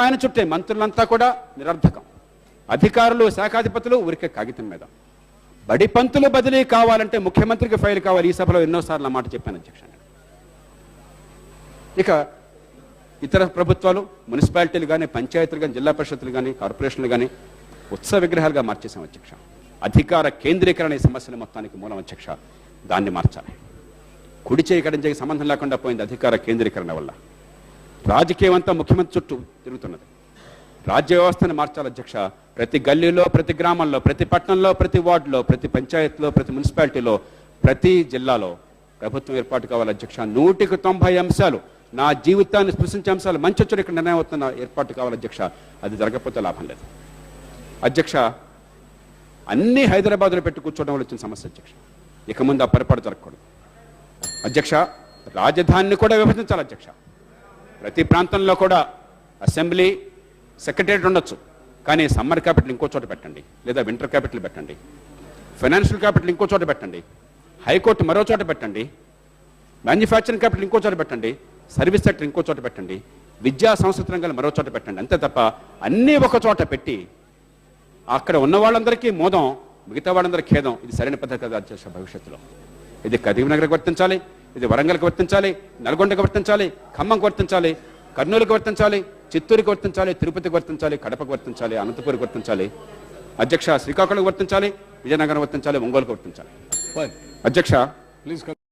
ఆయన చుట్టే మంత్రులంతా కూడా నిరర్ధకం. అధికారులు శాఖాధిపతులు ఊరికే కాగితం మీద. బడి పంతులు బదిలీ కావాలంటే ముఖ్యమంత్రికి ఫైల్ కావాలి. ఈ సభలో ఎన్నోసార్లు మాట చెప్పాను అధ్యక్ష ఇక ఇతర ప్రభుత్వాలు మున్సిపాలిటీలు కానీ పంచాయతీలు కానీ జిల్లా పరిషత్తులు కానీ కార్పొరేషన్లు కానీ ఉత్సవ విగ్రహాలుగా మార్చేసాం అధ్యక్ష. అధికార కేంద్రీకరణ ఈ సమస్యల మొత్తానికి మూలం అధ్యక్ష. దాన్ని మార్చాలి. కుడి చేయకడం కడిం సంబంధం లేకుండా పోయింది అధికార కేంద్రీకరణ వల్ల. రాజకీయం అంతా ముఖ్యమంత్రి చుట్టూ తిరుగుతున్నది. రాజ్య వ్యవస్థను మార్చాలి అధ్యక్ష. ప్రతి గల్లీలో ప్రతి గ్రామంలో ప్రతి పట్టణంలో ప్రతి వార్డులో ప్రతి పంచాయతీలో ప్రతి మున్సిపాలిటీలో ప్రతి జిల్లాలో ప్రభుత్వం ఏర్పాటు కావాలి అధ్యక్ష. నూటికి తొంభై అంశాలు నా జీవితాన్ని స్పృశించే అంశాలు మంచి వచ్చాడు ఇక్కడ నిర్ణయం అవుతున్న ఏర్పాటు కావాలి అధ్యక్ష. అది జరగకపోతే లాభం లేదు. అధ్యక్ష అన్ని హైదరాబాద్లో పెట్టి కూర్చోవడం వల్ల వచ్చిన సమస్య అధ్యక్ష. ఇక ముందు ఆ పొరపాటు జరగకూడదు. అధ్యక్ష రాజధానిని కూడా విభజించాలి అధ్యక్ష. ప్రతి ప్రాంతంలో కూడా అసెంబ్లీ సెక్రటరియట్ ఉండొచ్చు. కానీ సమ్మర్ క్యాపిటల్ ఇంకో చోట పెట్టండి. లేదా వింటర్ క్యాపిటల్ పెట్టండి. ఫైనాన్షియల్ క్యాపిటల్ ఇంకో చోట పెట్టండి. హైకోర్టు మరో చోట పెట్టండి. మ్యానుఫ్యాక్చరింగ్ క్యాపిటల్ ఇంకో చోట పెట్టండి. సర్వీస్ సెక్టర్ ఇంకో చోట పెట్టండి. విద్యా సంస్థ రంగాలు మరో చోట పెట్టండి. అంతే తప్ప అన్నీ ఒక చోట పెట్టి అక్కడ ఉన్న వాళ్ళందరికీ మోదం మిగతా వాళ్ళందరికీ ఖేదం. ఇది సరైన పద్ధతి కదా భవిష్యత్తులో. ఇది కరీంనగర్కి వర్తించాలి. ఇది వరంగల్కి వర్తించాలి నల్గొండకి వర్తించాలి ఖమ్మంకి వర్తించాలి కర్నూలుకి వర్తించాలి చిత్తూరుకి వర్తించాలి తిరుపతికి వర్తించాలి కడపకు వర్తించాలి అనంతపురికి వర్తించాలి అధ్యక్ష శ్రీకాకుళంకి వర్తించాలి విజయనగరం వర్తించాలి ఒంగోలుకి వర్తించాలి. అధ్యక్ష come.